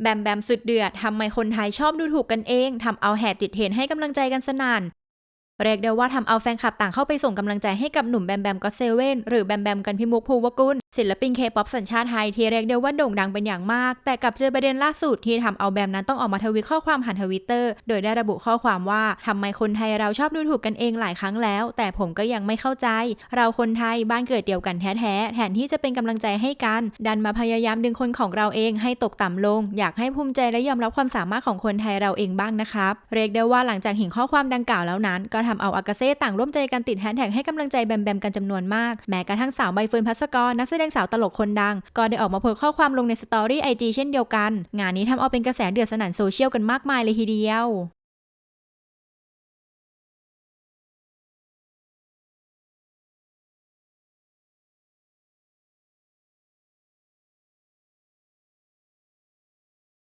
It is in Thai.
แบมแบมสุดเดือดทำไมคนไทยชอบดูถูกกันเองทำเอาแห่ติดเห็นให้กำลังใจกันสนั่น เรียกได้ว่าทำเอาแฟนคลับต่างเข้าไปส่งกำลังใจให้กับหนุ่มแบมแบมก็เซเว่นหรือแบมแบมกันพิมุกภูวกุลศิลปินเคป๊อปสัญชาติไทยที่เรียกได้ว่าโด่งดังเป็นอย่างมาก แต่กลับเจอประเด็นล่าสุดที่ทำเอาแบมนั้นต้องออกมาทวีตข้อความผ่านทวิตเตอร์โดยได้ระบุข้อความว่าทำไมคนไทยเราชอบดูถูกกันเองหลายครั้งแล้ว แต่ผมก็ยังไม่เข้าใจ เราคนไทยบ้านเกิดเดียวกันแท้ๆแทนที่จะเป็นกำลังใจให้กัน ดันมาพยายามดึงคนของเราเองให้ตกต่ำลง อยากให้ภูมิใจและยอมรับความสามารถของคนไทยเราเองบ้างนะครับเรียกได้ว่าหลังจากเห็นข้อความดังกล่าวแล้วนั้นก็ทำเอาอากาเซ่ต่างร่วมใจกันติดแฮชแท็กให้กำลังใจแบมแบมกันจำนวนมาก แม้กระทั่งสาวใบเฟิร์นพัสกรนักแสดงสาวตลกคนดัง ก็ได้ออกมาโพสข้อความลงในสตอรี่ไอจีเช่นเดียวกัน งานนี้ทำเอาเป็นกระแสเดือดสนั่นโซเชียลกันมากมายเลยทีเดียว